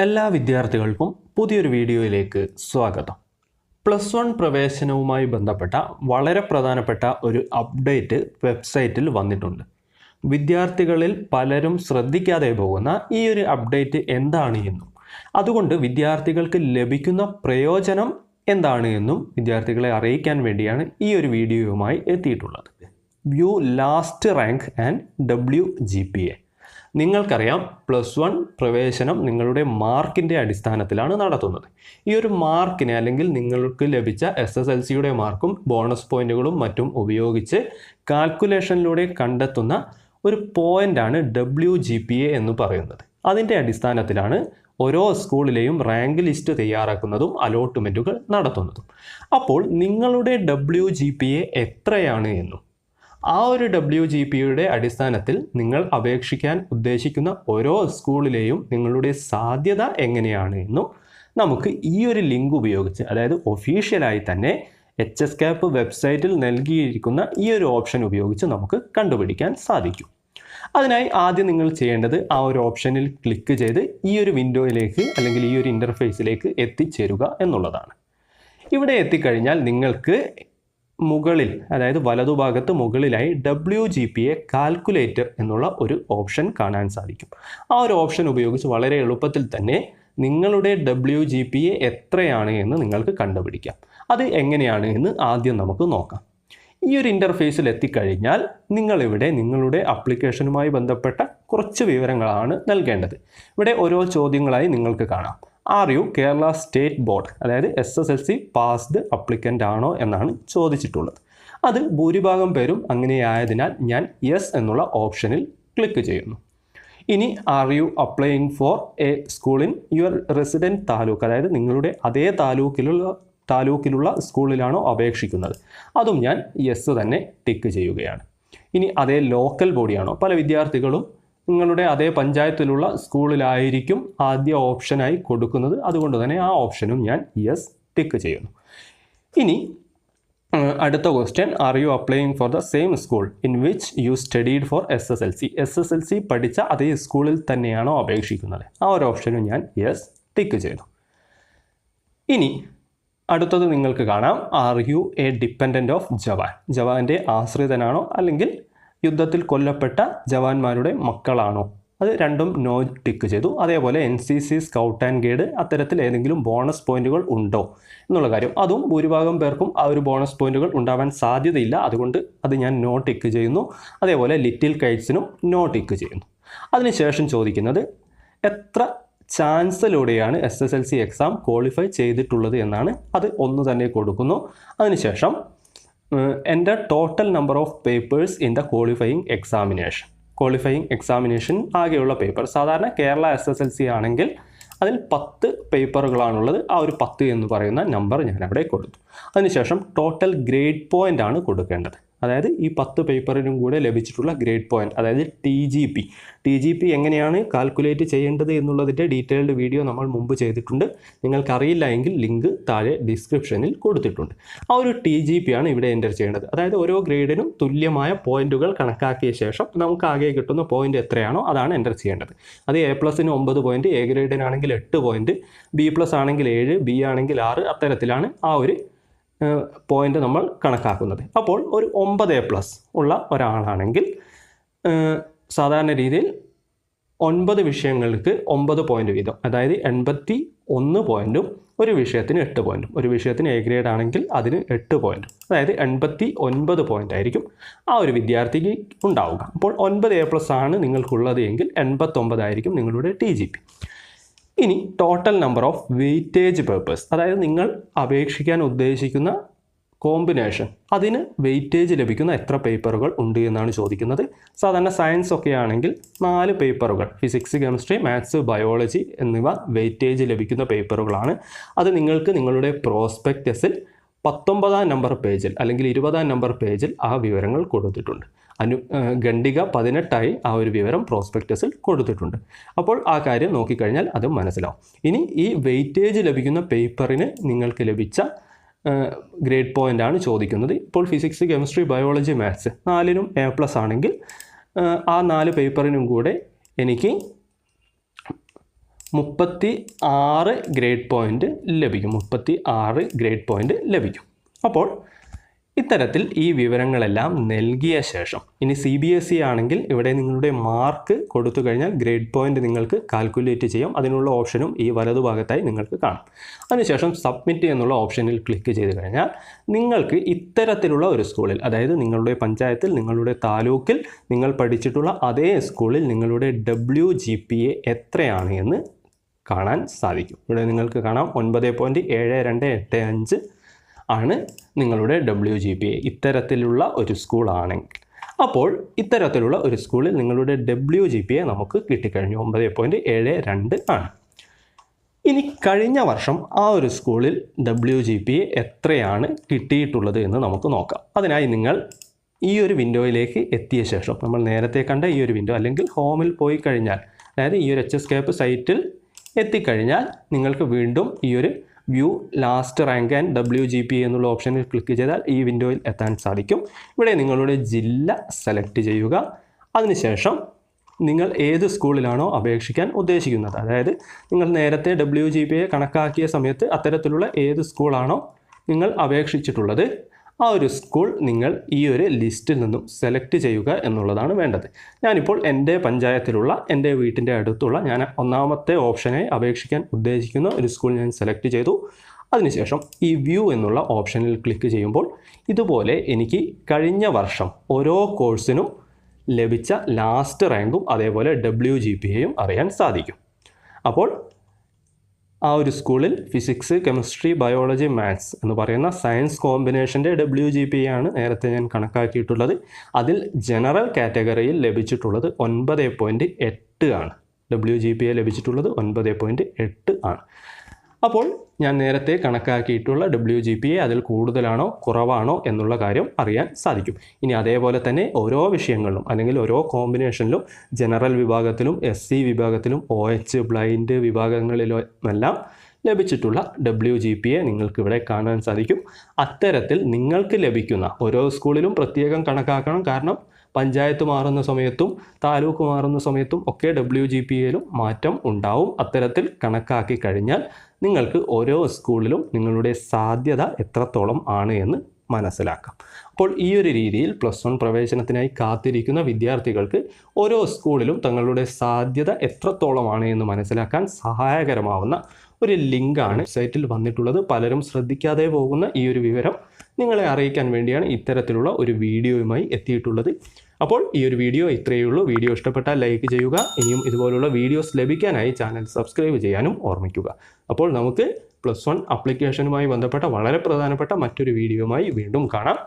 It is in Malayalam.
എല്ലാ വിദ്യാർത്ഥികൾക്കും പുതിയൊരു വീഡിയോയിലേക്ക് സ്വാഗതം. പ്ലസ് വൺ പ്രവേശനവുമായി ബന്ധപ്പെട്ട വളരെ പ്രധാനപ്പെട്ട ഒരു അപ്ഡേറ്റ് വെബ്സൈറ്റിൽ വന്നിട്ടുണ്ട്. വിദ്യാർത്ഥികളിൽ പലരും ശ്രദ്ധിക്കാതെ പോകുന്ന ഈ ഒരു അപ്ഡേറ്റ് എന്താണ് എന്നും അതുകൊണ്ട് വിദ്യാർത്ഥികൾക്ക് ലഭിക്കുന്ന പ്രയോജനം എന്താണ് എന്നും വിദ്യാർത്ഥികളെ അറിയിക്കാൻ വേണ്ടിയാണ് ഈ ഒരു വീഡിയോയുമായി എത്തിയിട്ടുള്ളത്. View last rank and W G P A. നിങ്ങൾക്കറിയാം പ്ലസ് വൺ പ്രവേശനം നിങ്ങളുടെ മാർക്കിന്റെ അടിസ്ഥാനത്തിലാണ് നടത്തുന്നത്. ഈ ഒരു മാർക്കിനെ അല്ലെങ്കിൽ നിങ്ങൾക്ക് ലഭിച്ച എസ് എസ് എൽ സിയുടെ മാർക്കും ബോണസ് പോയിന്റുകളും മറ്റും ഉപയോഗിച്ച് കാൽക്കുലേഷനിലൂടെ കണ്ടെത്തുന്ന ഒരു പോയിന്റാണ് ഡബ്ല്യു ജി പി എ എന്ന് പറയുന്നത്. അതിന്റെ അടിസ്ഥാനത്തിലാണ് ഓരോ സ്കൂളിലെയും റാങ്ക് ലിസ്റ്റ് തയ്യാറാക്കുന്നതും അലോട്ട്മെന്റുകൾ നടത്തുന്നതും. അപ്പോൾ നിങ്ങളുടെ ഡബ്ല്യു ജി പി എ എത്രയാണ് എന്നും ആ ഒരു ഡബ്ല്യു ജി പിയുടെ അടിസ്ഥാനത്തിൽ നിങ്ങൾ അപേക്ഷിക്കാൻ ഉദ്ദേശിക്കുന്ന ഓരോ സ്കൂളിലെയും നിങ്ങളുടെ സാധ്യത എങ്ങനെയാണ് എന്നും നമുക്ക് ഈ ഒരു ലിങ്ക് ഉപയോഗിച്ച് അതായത് ഒഫീഷ്യലായി തന്നെ എച്ച് എസ് ക്യാപ്പ് വെബ്സൈറ്റിൽ നൽകിയിരിക്കുന്ന ഈ ഒരു ഓപ്ഷൻ ഉപയോഗിച്ച് നമുക്ക് കണ്ടുപിടിക്കാൻ സാധിക്കും. അതിനായി ആദ്യം നിങ്ങൾ ചെയ്യേണ്ടത് ആ ഒരു ഓപ്ഷനിൽ ക്ലിക്ക് ചെയ്ത് ഈ ഒരു വിൻഡോയിലേക്ക് അല്ലെങ്കിൽ ഈ ഒരു ഇന്റർഫേസിലേക്ക് എത്തിച്ചേരുക എന്നുള്ളതാണ്. ഇവിടെ എത്തിക്കഴിഞ്ഞാൽ നിങ്ങൾക്ക് മുകളിൽ അതായത് വലതുഭാഗത്ത് മുകളിലായി W G P A calculator എന്നുള്ള ഒരു ഓപ്ഷൻ കാണാൻ സാധിക്കും. ആ ഒരു ഓപ്ഷൻ ഉപയോഗിച്ച് വളരെ എളുപ്പത്തിൽ തന്നെ നിങ്ങളുടെ ഡബ്ല്യു ജി പി എ എത്രയാണ് എന്ന് നിങ്ങൾക്ക് കണ്ടുപിടിക്കാം. അത് എങ്ങനെയാണ് എന്ന് ആദ്യം നമുക്ക് നോക്കാം. ഈ ഒരു ഇന്റർഫേസിൽ എത്തിക്കഴിഞ്ഞാൽ നിങ്ങളിവിടെ നിങ്ങളുടെ അപ്ലിക്കേഷനുമായി ബന്ധപ്പെട്ട കുറച്ച് വിവരങ്ങളാണ് നൽകേണ്ടത്. ഇവിടെ ഓരോ ചോദ്യങ്ങളായി നിങ്ങൾക്ക് കാണാം. Are you Kerala state board അതായത് S S L C passed applicant ആണോ എന്നാണ് ചോദിച്ചിട്ടുള്ളത്. അത് ഭൂരിഭാഗം പേരും അങ്ങനെയായതിനാൽ ഞാൻ യെസ് എന്നുള്ള ഓപ്ഷനിൽ ക്ലിക്ക് ചെയ്യുന്നു. ഇനി are you applying for a school in your resident taluk? അതായത് നിങ്ങളുടെ അതേ താലൂക്കിലുള്ള താലൂക്കിലുള്ള സ്കൂളിലാണോ അപേക്ഷിക്കുന്നത്? അതും ഞാൻ യെസ് തന്നെ ടിക്ക് ചെയ്യുകയാണ്. ഇനി അതേ ലോക്കൽ ബോഡിയാണോ പല വിദ്യാർത്ഥികളും നിങ്ങളുടെ അതേ പഞ്ചായത്തിലുള്ള സ്കൂളിലായിരിക്കും ആദ്യ ഓപ്ഷനായി കൊടുക്കുന്നത്. അതുകൊണ്ട് തന്നെ ആ ഓപ്ഷനും ഞാൻ യെസ് ടിക്ക് ചെയ്യുന്നു. ഇനി അടുത്ത question are you applying for the same school in which you studied for S S L C S S L C പഠിച്ച അതേ സ്കൂളിൽ തന്നെയാണോ അപേക്ഷിക്കുന്നത്? ആ ഒരു ഓപ്ഷനും ഞാൻ യെസ് ടിക്ക് ചെയ്തു ഇനി അടുത്തത് നിങ്ങൾക്ക് കാണാം. Are you a dependent of jawan ജവാന്റെ ആശ്രിതനാണോ അല്ലെങ്കിൽ യുദ്ധത്തിൽ കൊല്ലപ്പെട്ട ജവാന്മാരുടെ മക്കളാണോ? അത് രണ്ടും നോ ടിക്ക് ചെയ്തു. അതേപോലെ N C C scout and guide അത്തരത്തിൽ ഏതെങ്കിലും ബോണസ് പോയിന്റുകൾ ഉണ്ടോ എന്നുള്ള കാര്യം. അതും ഭൂരിഭാഗം പേർക്കും ആ ഒരു ബോണസ് പോയിന്റുകൾ ഉണ്ടാവാൻ സാധ്യതയില്ല. അതുകൊണ്ട് അത് ഞാൻ നോ ടിക്ക് ചെയ്യുന്നു. അതേപോലെ ലിറ്റിൽ കൈറ്റ്സിനും നോ ടിക്ക് ചെയ്യുന്നു. അതിനുശേഷം ചോദിക്കുന്നത് എത്ര ചാൻസിലൂടെയാണ് S S L C exam qualify ചെയ്തിട്ടുള്ളത് എന്നാണ്. അത് ഒന്ന് തന്നെ കൊടുക്കുന്നു. അതിനുശേഷം എന്റെ total number of papers in the qualifying examination qualifying examination ആകെയുള്ള പേപ്പർ സാധാരണ Kerala S S L C ആണെങ്കിൽ അതിൽ പത്ത് പേപ്പറുകളാണുള്ളത് ആ ഒരു പത്ത് എന്ന് പറയുന്ന നമ്പർ ഞാൻ കൊടുത്തു. അതിനുശേഷം ടോട്ടൽ ഗ്രേഡ് പോയിന്റ് ആണ് കൊടുക്കേണ്ടത്. അതായത് ഈ പത്ത് പേപ്പറിനും കൂടെ ലഭിച്ചിട്ടുള്ള ഗ്രേഡ് പോയിന്റ് അതായത് T G P T G P എങ്ങനെയാണ് കാൽക്കുലേറ്റ് ചെയ്യേണ്ടത് എന്നുള്ളതിന്റെ ഡീറ്റെയിൽഡ് വീഡിയോ നമ്മൾ മുമ്പ് ചെയ്തിട്ടുണ്ട്. നിങ്ങൾക്കറിയില്ല എങ്കിൽ ലിങ്ക് താഴെ ഡിസ്ക്രിപ്ഷനിൽ കൊടുത്തിട്ടുണ്ട്. ആ ഒരു ടി ജി പി ആണ് ഇവിടെ എന്റർ ചെയ്യേണ്ടത്. അതായത് ഓരോ ഗ്രേഡിനും തുല്യമായ പോയിന്റുകൾ കണക്കാക്കിയ ശേഷം നമുക്ക് ആകെ കിട്ടുന്ന പോയിന്റ് എത്രയാണോ അതാണ് എന്റർ ചെയ്യേണ്ടത്. അത് എ പ്ലസിന് ഒമ്പത് പോയിന്റ് എ ഗ്രേഡിനാണെങ്കിൽ എട്ട് പോയിന്റ് ബി പ്ലസ് ആണെങ്കിൽ ഏഴ് ബി ആണെങ്കിൽ ആറ് അത്തരത്തിലാണ് ആ ഒരു പോയിന്റ് നമ്മൾ കണക്കാക്കുന്നത്. അപ്പോൾ ഒരു ഒമ്പത് എ പ്ലസ് ഉള്ള ഒരാളാണെങ്കിൽ സാധാരണ രീതിയിൽ ഒൻപത് വിഷയങ്ങൾക്ക് ഒമ്പത് പോയിന്റ് വീതം. അതായത് എൺപത്തി ഒന്ന് പോയിന്റും ഒരു വിഷയത്തിന് എട്ട് പോയിന്റും ഒരു വിഷയത്തിന് എ ഗ്രേഡ് ആണെങ്കിൽ അതിന് എട്ട് പോയിന്റും അതായത് എൺപത്തി ഒൻപത് പോയിന്റ് ആയിരിക്കും ആ ഒരു വിദ്യാർത്ഥിക്ക് ഉണ്ടാവുക. അപ്പോൾ ഒൻപത് എ പ്ലസ് ആണ് നിങ്ങൾക്കുള്ളത് എങ്കിൽ എൺപത്തൊമ്പതായിരിക്കും നിങ്ങളുടെ ടി ജി പി ഇനി total number of weightage papers അതായത് നിങ്ങൾ അപേക്ഷിക്കാൻ ഉദ്ദേശിക്കുന്ന കോമ്പിനേഷൻ അതിന് വെയിറ്റേജ് ലഭിക്കുന്ന എത്ര പേപ്പറുകൾ ഉണ്ട് എന്നാണ് ചോദിക്കുന്നത്. സാധാരണ സയൻസ് ഒക്കെ ആണെങ്കിൽ നാല് പേപ്പറുകൾ ഫിസിക്സ് കെമിസ്ട്രി മാത്സ് ബയോളജി എന്നിവ വെയിറ്റേജ് ലഭിക്കുന്ന പേപ്പറുകളാണ് അത് നിങ്ങൾക്ക് നിങ്ങളുടെ പ്രോസ്പെക്റ്റസിൽ പത്തൊമ്പതാം നമ്പർ പേജിൽ അല്ലെങ്കിൽ ഇരുപതാം നമ്പർ പേജിൽ ആ വിവരങ്ങൾ കൊടുത്തിട്ടുണ്ട്. അനു ഖണ്ഡിക പതിനെട്ടായി ആ ഒരു വിവരം പ്രോസ്പെക്റ്റസിൽ കൊടുത്തിട്ടുണ്ട്. അപ്പോൾ ആ കാര്യം നോക്കിക്കഴിഞ്ഞാൽ അത് മനസ്സിലാവും. ഇനി ഈ വെയിറ്റേജ് ലഭിക്കുന്ന പേപ്പറിന് നിങ്ങൾക്ക് ലഭിച്ച ഗ്രേഡ് പോയിന്റ് ആണ് ചോദിക്കുന്നത്. ഇപ്പോൾ ഫിസിക്സ് കെമിസ്ട്രി ബയോളജി മാത്സ് നാലിനും എ പ്ലസ് ആണെങ്കിൽ ആ നാല് പേപ്പറിനും കൂടെ എനിക്ക് മുപ്പത്തി ആറ് ഗ്രേഡ് പോയിന്റ് ലഭിക്കും. മുപ്പത്തി ആറ് ഗ്രേഡ് പോയിന്റ് ലഭിക്കും. അപ്പോൾ ഇത്തരത്തിൽ ഈ വിവരങ്ങളെല്ലാം നൽകിയ ശേഷം ഇനി സി ബി എസ് ഇ ആണെങ്കിൽ ഇവിടെ നിങ്ങളുടെ മാർക്ക് കൊടുത്തു കഴിഞ്ഞാൽ ഗ്രേഡ് പോയിന്റ് നിങ്ങൾക്ക് കാൽക്കുലേറ്റ് ചെയ്യാം. അതിനുള്ള ഓപ്ഷനും ഈ വലതുഭാഗത്തായി നിങ്ങൾക്ക് കാണാം. അതിനുശേഷം സബ്മിറ്റ് എന്നുള്ള ഓപ്ഷനിൽ ക്ലിക്ക് ചെയ്ത് കഴിഞ്ഞാൽ നിങ്ങൾക്ക് ഇത്തരത്തിലുള്ള ഒരു സ്കൂളിൽ അതായത് നിങ്ങളുടെ പഞ്ചായത്തിൽ നിങ്ങളുടെ താലൂക്കിൽ നിങ്ങൾ പഠിച്ചിട്ടുള്ള അതേ സ്കൂളിൽ നിങ്ങളുടെ ഡബ്ല്യു ജി പി എ എത്രയാണ് എന്ന് കാണാൻ സാധിക്കും. ഇവിടെ നിങ്ങൾക്ക് കാണാം ഒൻപത് പോയിന്റ് ഏഴ് രണ്ട് എട്ട് അഞ്ച് ആണ് നിങ്ങളുടെ ഡബ്ല്യു ജി പി എ ഇത്തരത്തിലുള്ള ഒരു സ്കൂളാണെങ്കിൽ അപ്പോൾ ഇത്തരത്തിലുള്ള ഒരു സ്കൂളിൽ നിങ്ങളുടെ ഡബ്ല്യു ജി പി എ നമുക്ക് കിട്ടിക്കഴിഞ്ഞു. ഒമ്പത് പോയിന്റ് ഏഴ് രണ്ട് ആണ്. ഇനി കഴിഞ്ഞ വർഷം ആ ഒരു സ്കൂളിൽ ഡബ്ല്യു ജി പി എ എത്രയാണ് കിട്ടിയിട്ടുള്ളത് എന്ന് നമുക്ക് നോക്കാം. അതിനായി നിങ്ങൾ ഈ ഒരു വിൻഡോയിലേക്ക് എത്തിയ ശേഷം നമ്മൾ നേരത്തെ കണ്ട ഈ ഒരു വിൻഡോ അല്ലെങ്കിൽ ഹോമിൽ പോയി കഴിഞ്ഞാൽ അതായത് ഈ ഒരു എച്ച് എസ് കേപ്പ് സൈറ്റിൽ എത്തിക്കഴിഞ്ഞാൽ നിങ്ങൾക്ക് വീണ്ടും ഈ ഒരു view last rank and W G P എന്നുള്ള ഓപ്ഷനിൽ ക്ലിക്ക് ചെയ്താൽ ഈ വിൻഡോയിൽ എത്താൻ സാധിക്കും. ഇവിടെ നിങ്ങളുടെ ജില്ല സെലക്ട് ചെയ്യുക. അതിനുശേഷം നിങ്ങൾ ഏത് സ്കൂളിലാണോ അപേക്ഷിക്കാൻ ഉദ്ദേശിക്കുന്നത്. അതായത് നിങ്ങൾ നേരത്തെ ഡബ്ല്യു ജി പി എ കണക്കാക്കിയ സമയത്ത് അത്തരത്തിലുള്ള ഏത് സ്കൂളാണോ നിങ്ങൾ അപേക്ഷിച്ചിട്ടുള്ളത്. ആ ഒരു സ്കൂൾ നിങ്ങൾ ഈ ഒരു ലിസ്റ്റിൽ നിന്നും സെലക്ട് ചെയ്യുക എന്നുള്ളതാണ് വേണ്ടത്. ഞാനിപ്പോൾ എന്റെ പഞ്ചായത്തിലുള്ള എന്റെ വീട്ടിന്റെ അടുത്തുള്ള ഞാൻ ഒന്നാമത്തെ ഓപ്ഷനെ അപേക്ഷിക്കാൻ ഉദ്ദേശിക്കുന്ന ഒരു സ്കൂൾ ഞാൻ സെലക്ട് ചെയ്തു. അതിനുശേഷം ഈ വ്യൂ എന്നുള്ള ഓപ്ഷനിൽ ക്ലിക്ക് ചെയ്യുമ്പോൾ ഇതുപോലെ എനിക്ക് കഴിഞ്ഞ വർഷം ഓരോ കോഴ്സിനും ലഭിച്ച ലാസ്റ്റ് റാങ്കും അതേപോലെ ഡബ്ല്യു ജി പി എയും അറിയാൻ സാധിക്കും. അപ്പോൾ ആ ഒരു സ്കൂളിൽ ഫിസിക്സ് കെമിസ്ട്രി ബയോളജി മാത്സ് എന്ന് പറയുന്ന സയൻസ് കോമ്പിനേഷന്റെ ഡബ്ല്യു ജി പി ആണ് നേരത്തെ ഞാൻ കണക്കാക്കിയിട്ടുള്ളത്. അതിൽ ജനറൽ കാറ്റഗറിയിൽ ലഭിച്ചിട്ടുള്ളത് ഒൻപത് പോയിന്റ് എട്ട് ആണ്. ഡബ്ല്യു ജി പി എ ലഭിച്ചിട്ടുള്ളത് ഒൻപത് പോയിന്റ് എട്ട് ആണ്. അപ്പോൾ ഞാൻ നേരത്തെ കണക്കാക്കിയിട്ടുള്ള ഡബ്ല്യു ജി പി എ അതിൽ കൂടുതലാണോ കുറവാണോ എന്നുള്ള കാര്യം അറിയാൻ സാധിക്കും. ഇനി അതേപോലെ തന്നെ ഓരോ വിഷയങ്ങളിലും അല്ലെങ്കിൽ ഓരോ കോമ്പിനേഷനിലും ജനറൽ വിഭാഗത്തിലും എസ് സി വിഭാഗത്തിലും ഒ എച്ച് ബ്ലൈൻഡ് വിഭാഗങ്ങളിലും എല്ലാം ലഭിച്ചിട്ടുള്ള ഡബ്ല്യു ജി പി എ നിങ്ങൾക്കിവിടെ കാണാൻ സാധിക്കും. അത്തരത്തിൽ നിങ്ങൾക്ക് ലഭിക്കുന്ന ഓരോ സ്കൂളിലും പ്രത്യേകം കണക്കാക്കണം. കാരണം പഞ്ചായത്ത് മാറുന്ന സമയത്തും താലൂക്ക് മാറുന്ന സമയത്തും ഒക്കെ ഡബ്ല്യു ജി പി എയിലും മാറ്റം ഉണ്ടാവും. അത്തരത്തിൽ കണക്കാക്കി കഴിഞ്ഞാൽ നിങ്ങൾക്ക് ഓരോ സ്കൂളിലും നിങ്ങളുടെ സാധ്യത എത്രത്തോളം ആണ് എന്ന് മനസ്സിലാക്കാം. അപ്പോൾ ഈ ഒരു രീതിയിൽ പ്ലസ് വൺ പ്രവേശനത്തിനായി കാത്തിരിക്കുന്ന വിദ്യാർത്ഥികൾക്ക് ഓരോ സ്കൂളിലും തങ്ങളുടെ സാധ്യത എത്രത്തോളമാണ് എന്ന് മനസ്സിലാക്കാൻ സഹായകരമാവുന്ന ഒരു ലിങ്കാണ് സൈറ്റിൽ വന്നിട്ടുള്ളത്. പലരും ശ്രദ്ധിക്കാതെ പോകുന്ന ഈ ഒരു വിവരം നിങ്ങളെ അറിയിക്കാൻ വേണ്ടിയാണ് ഇത്തരത്തിലുള്ള ഒരു വീഡിയോയുമായി എത്തിയിട്ടുള്ളത്. അപ്പോൾ ഈ ഒരു വീഡിയോ ഇത്രയേ ഉള്ളൂ. വീഡിയോ ഇഷ്ടപ്പെട്ടാൽ ലൈക്ക് ചെയ്യുക. ഇനിയും ഇതുപോലുള്ള വീഡിയോസ് ലഭിക്കാനായി ചാനൽ സബ്സ്ക്രൈബ് ചെയ്യാനും ഓർമ്മിക്കുക. അപ്പോൾ നമുക്ക് പ്ലസ് വൺ അപ്ലിക്കേഷനുമായി ബന്ധപ്പെട്ട വളരെ പ്രധാനപ്പെട്ട മറ്റൊരു വീഡിയോയുമായി വീണ്ടും കാണാം.